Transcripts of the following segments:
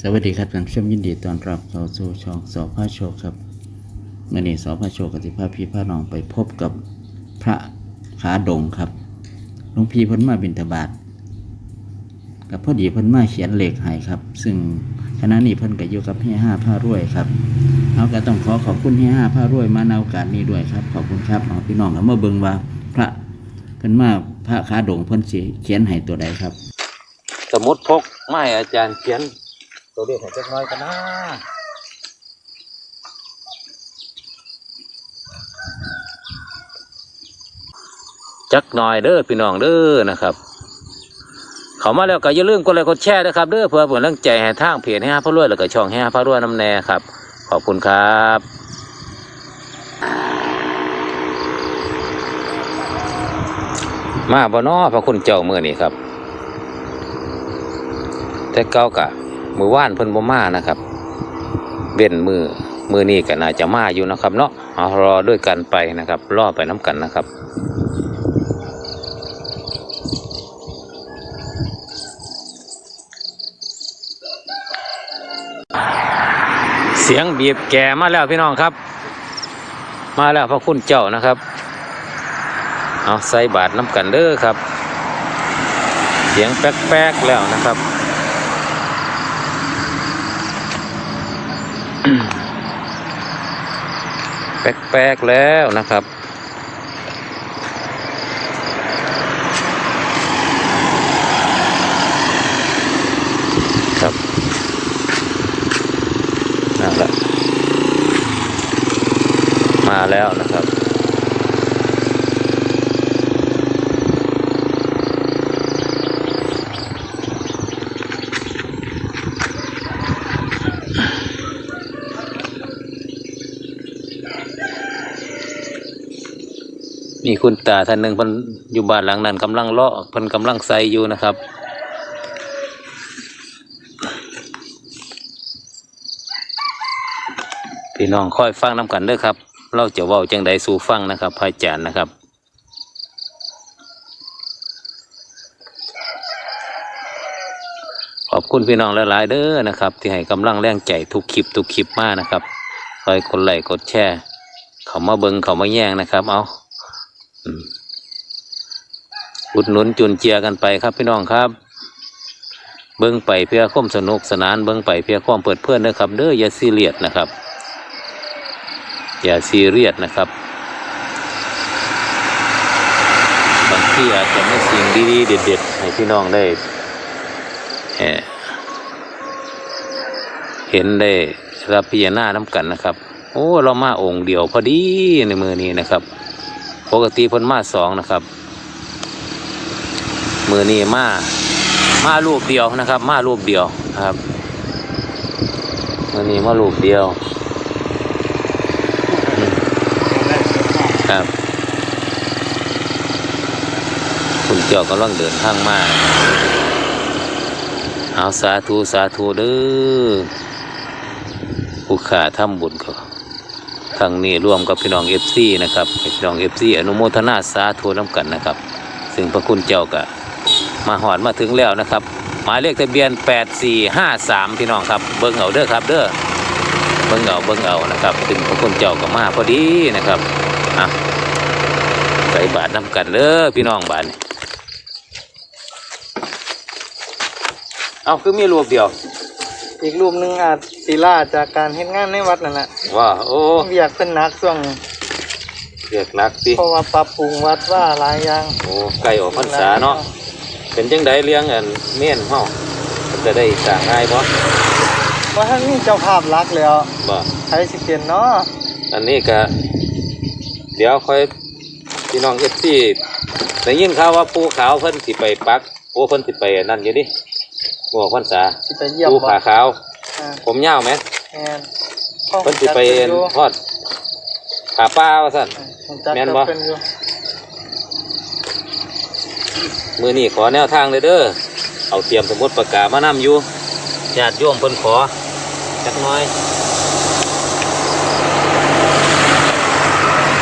สวัสดีครับท่านผู้ชมยินดีต้อนรับเข้าสู่ช่องสอพระโชคครับเมื่อนี้สอพระโชคกับที่พาพี่พาน้องไปพบกับพระขาดงครับหลวงพี่พ้นมาบิณฑบาตกับพ่อดีพ้นมาเขียนเหลขให้ครับ ซึ่งคณะนี้พิ่นก็อยู่กับเฮียห้าผ้ารวยครับเอาก็ต้องขอขอบคุณเฮียห้าผ้ารวยมาในโอกาสนี้ด้วยครับ ขอบคุณครับเอาพี่น้องก็มาเบิ่งว่าพระเพิ่นมาพระขาดงเพิ่นเขียนให้ตัวใดครับ สมุดพกไม่อาจารย์เขียน ตัวเลขให้จักน้อยกันนะจักหน่อยเด้อพี่น้องเด้อนะครับ เขามาแล้วก็อย่าลืมกดไลค์กดแชร์นะครับเด้อเพื่อเป็นกำลังใจให้ทางเพจให้ห้าพระรวยแล้วก็ช่องให้ห้าพระรวยน้ำแน่ครับ ขอบคุณครับมาบ่นอพระคุณเจ้าเมื่อนี้ครับ แต่เก้ากะ มือว่านเพิ่นบ่มานะครับเว้นมือมือนี้ก็น่าจะมาอยู่นะครับ เนาะเอารอด้วยกันไปนะครับรอไปน้กันนะครับเสียงบีบแก่มาแล้วพี่น้องครับ มาแล้วพระคุณเจ้านะครับ เอาใส่บาทน้ำกันเด้อครับ เสียงแป๊กๆแล้วนะครับ แปลกๆแล้วนะครับ ครับนั่นแหละมาแล้วนะ มีคุณตาท่านหนึ่งเพิ่นอยู่บ้านหลังนั้นกำลังเลาะเพิ่นกำลังใส่อยู่นะครับ พี่น้องค่อยฟังน้ำกันเด้อครับ เราจะเว้าจังใดสู่ฟังนะครับพระอาจารย์นะครับขอบคุณพี่น้องหลาย ๆ เด้อนะครับ ที่ให้กำลังแรงใจทุกคลิปทุกคลิปมากนะครับคอยกดไลค์กดแชร์เขามาเบิงเขามาแย่งนะครับ เอา อุดหนุนจุนเจียกันไปครับพี่น้องครับ เบิ้งไปเพื่อความสนุกสนานเบิ้งไปเพื่อความเปิดเพื่อนนะครับ เด้ออย่าซีเรียสนะครับ อย่าซีเรียสนะครับบางที่อาจจะไม่สิ่งดีๆเด็ดๆให้พี่น้องได้เอ่อเห็นได้รับพิจารณาน้ำกันนะครับ โอ้เรามาองค์เดียวพอดีในมือนี้นะครับ กติเพิ่นมาสองนะครับ มือนี้มามารูปเดียวนะครับ มารูปเดียวนะครับมือนี้มารูปเดียวครับ คุณเจ้ากำลังเดินทางมาเอาสาธุสาธุเด้อผู้ขาทำบุญก็ ทางนี้ร่วมกับพี่น้องเอฟซีนะครับพี่น้องเอฟซีอนุโมทนาสาธุน้ำกันนะครับ ซึ่งพระคุณเจ้าก็มาหอดมาถึงแล้วนะครับ หมายเลขทะเบียน 8453 พี่น้องครับเบิ้งเอาเด้อครับเด้อเบิ้งเอาเบิ้งเอานะครับ ซึ่งพระคุณเจ้าก็มาพอดีนะครับอะใส่บาทน้ำกันเด้อพี่น้องบาทเอาคือมีรูปเดียว อีกรูปหนึ่งอาจศิลาจากการเฮ็ดงานในวัดนั่นแหละว่าโอ้เวียกเป็นหนักช่วงเรียกนักสิเพราะว่าปรับปรุงวัดว่าหลายอย่างโอ้ไก่ออกพรรษาเนาะเป็นจังไดเลี้ยงอันเม่นเฮามันจะได้สร้างง่ายบ่ว่าท่านมีเจ้าภาพรักแล้วบ่ใครสิเปลี่ยนเนาะอันนี้ก็เดี๋ยวค่อยพี่น้อง FC ได้ยินข่าวว่าปูขาวเพิ่นสิไปปักโอ้เพิ่นสิไปอันนั่นอยู่ดิ หัวพรรษาสิไปเยี่ยมปูบ่ขาขาว อ่าผมยาวไหมแม่นเพิ่นสิไปจัดอยู่ทอดขาป้าว่าซั่น ผมจัดแม่นบ่เป็นอยู่มื้อนี้ขอแนวทางเลยเด้อ เอาเตรียมสมุดปากกามานํอยู่ญาติโยมเพิ่นขอจักหน้อย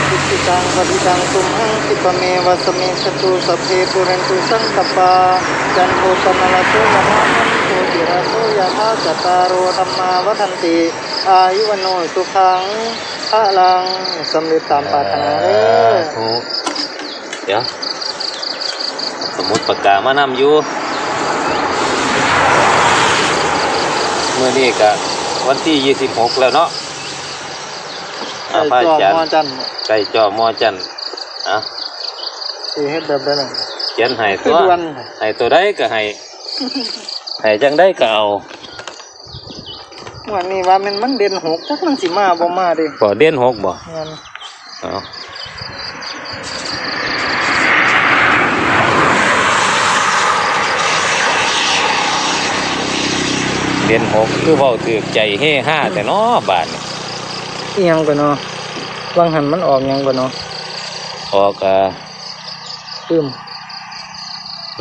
ทิ ตังปฏิตังตุมหังคิปเมวสเมสตุสพเพปุเรนตุสังกปปาจันโทปนลโสยะมะหันโตติระธุยะธาจตตารโรธรรมาวัฒนติ อายุวโนสุขังพระลังสำเร็จตามปรารถนาเด้อเดี๋ยวสมุดปากกามานำอยู่เมื่อนี้ก็วันที่ 26 แล้วเนาะ ไอ้อ่าพระจออาจารมอย์จันทร์ไก่จอมอจันทร์อะสิเฮ็ดแบบนั้นน่ะเขียนให้คืตัอวด่วนให้ตัวได้ก็ให้ ให้จังได้ก็เอาวันนี้ว่ามันมันเด่นหกจักมันสิมาบ่มาเดิบ่เด่นหกบ่งั้นเอาเด่นหกคือเว้าถือใจเฮ่ห้าแต่เนาะบาทนี่ อีหยังก่อนเนาะวางหันมันออกหยังก่อนเนาะออกอะปื้ม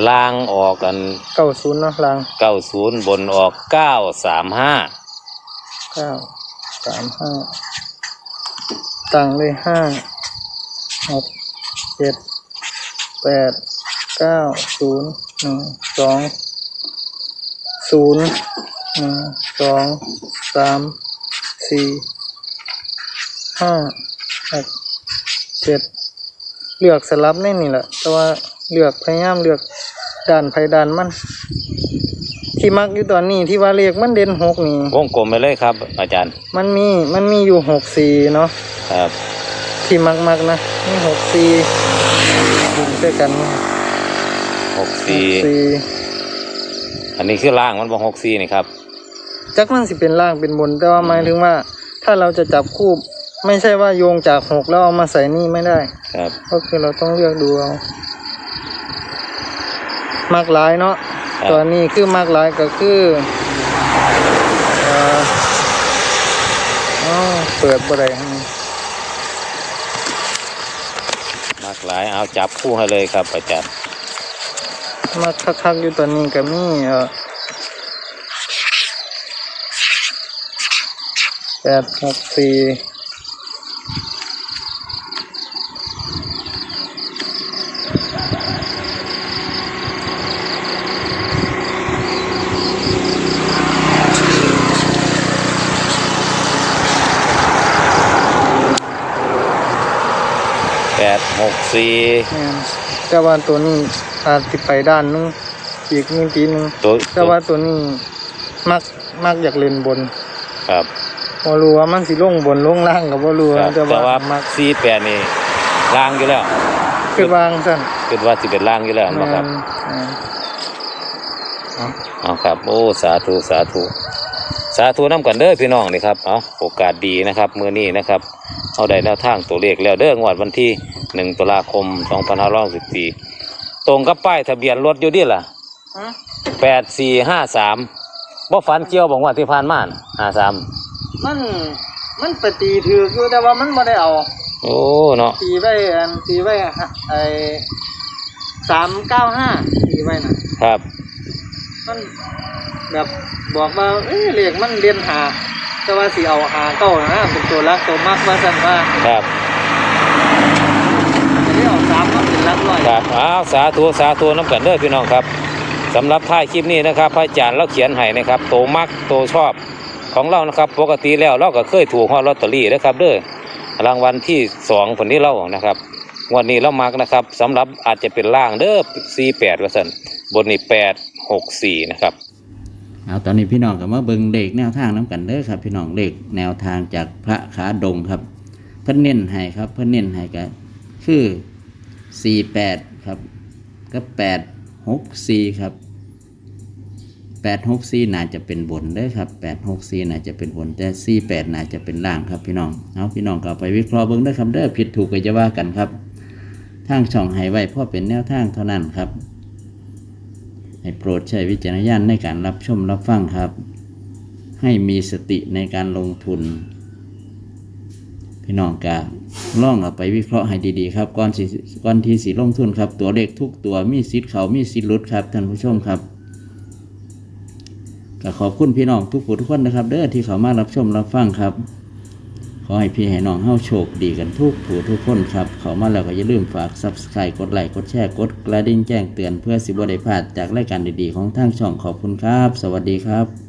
ลางออกกันเก้าศูนย์เนาะลางเก้าศูนย์บนออกเก้าสามห้าเก้าสามห้าตั้งเลยห้าหกเจ็ดแปดเก้าศูนย์หนึ่งสองศูนย์หนึ่งสองสามสี่ ห้าหกเจ็ดเลือกสลับในนี่แหละ แต่ว่าเลือกพยายามเลือกด่านไผด่านมัน ที่มักอยู่ตอนนี้ที่ว่าเลขมันเด่นหกนี่วงกลมไปเลยครับ อาจารย์ มันมีมันมีอยู่หกสี่เนาะครับ ที่มักมักๆนะมีหกสี่ดึงด้วยกันหกหสี่กสี่อันนี้คือล่างมันบอกหกสี่นี่ครับ จักมันสิเป็นล่างเป็นบนแต่ว่าหมายถึงว่า ถ้าเราจะจับคู่ ไม่ใช่ว่าโยงจากหกแล้วเอามาใส่นี่ไม่ได้ ครับ ก็คือเราต้องเลือกดูเอามากหลายเนาะครับ ตัวนี้คือมากหลายก็คือเอ่ออ๋อเปิดบ่ได้ให้มากหลายเอาจับคู่ให้เลยครับอาจารย์มาคักๆอยู่ตอนนี้ก็มีเอ่อแปดหกสี่ แปดหกสี่แม่นแต่ว่าตัวนี้อาจจะไปด้านหนึงอีกนิดทีหนึงตัวแต่ว่าตัวนี้มักมักอยากเล่นบน ครับ บ่รู้ว่ามันสิลงบนลงล่างก็บ่รู้ครับแต่แต่ว่าว่ามักสี่แปดนี่ล่างอยู่แล้วคือวางซั่นคิดว่าสิเป็นล่างอยู่แล้วแม่นะครับนแม่นเอาเอาครับโอ้สาธุสาธุสาธุน้ำกันเด้อพี่น้องนี่ครับเอาโอกาสดีนะครับมือนี้นะครับเอาได้แนวทางตัวเลขแล้วเด้องวดวันที่หนึ่งตุลาคมสองพันห้าร้อยสิบสี่ตรงกับป้ายทะเบียนรถอยู่ดิล่ะฮะแปดสี่ห้าสามบ่ฝันเกี่ยวบอกว่าที่ผ่านมาห้าสาม มันมันไปตีถือกอยู่แต่ว่ามันบ่ได้เอา โอ้เนาะตีไว้อันตีไว้ฮะไอ้สามเก้าห้าตีไว้น่ะครับ มันแบบบอกว่าเอ้ยเลขมันเรียนหาแต่ว่าสิเอาหาเก้านะเป็นตัวรักตัวมักว่าสั่นว่าครับจะได้เอาสามมาเป็นรักร้อยครับอ้าวสาธุสาธุน้ำกันเด้อพี่น้องครับสำหรับท้ายคลิปนี้นะครับพระอาจารย์เราเขียนให้นะครับโตมักโตชอบ ของเรานะครับ ปกติแล้วเราก็เคยถูกฮอดลอตเตอรี่นะครับ เด้อรางวัลที่สองผลที่เรานะครับวันนี้เรามักนะครับสำหรับอาจจะเป็นล่างเด้อสี่แปดว่าสันบนนี่แปดหกสี่นะครับเอาตอนนี้พี่น้องก็มาเบิ่งเลขแนวทางน้ำกันเด้อครับ พี่น้องเลขแนวทางจากพระขาดงครับ เพิ่นเน้นให้ครับ เพิ่นเน้นให้ก็คือสี่แปดครับก็แปดหกสี่ครับ แปดหกสี่น่าจะเป็นบนเด้ครับแปดหกสี่น่าจะเป็นบน แต่สี่แปดน่าจะเป็นล่างครับพี่น้องเอาพี่น้องก็ไปวิเคราะห์เบิ่งเด้ครับเด้อผิดถูกก็จะว่ากันครับทางช่องให้ไว้เพราะเป็นแนวทางเท่านั้นครับให้โปรดใช้วิจารณญาณในการรับชมรับฟังครับ ให้มีสติในการลงทุน พี่น้องกาล่องเอาไปวิเคราะห์ให้ดีๆครับก่อนสิก่อนที่สิลงทุนครับ ตัวเลขทุกตัวมีสิทธิ์เขามีสิทธิ์ลดครับท่านผู้ชมครับ ก็ขอบคุณพี่น้องทุกผู้ทุกคนนะครับ เด้อที่เขามารับชมรับฟังครับ ขอให้พี่ให้น้องเฮาโชคดีกันทุกผู้ทุกคนครับ เขามาแล้วก็อย่าลืมฝาก Subscribe กดไลค์กดแชร์กดกระดิ่งแจ้งเตือนเพื่อสิบ่ได้พลาดจากรายการดีๆของทางช่องขอบคุณครับ สวัสดีครับ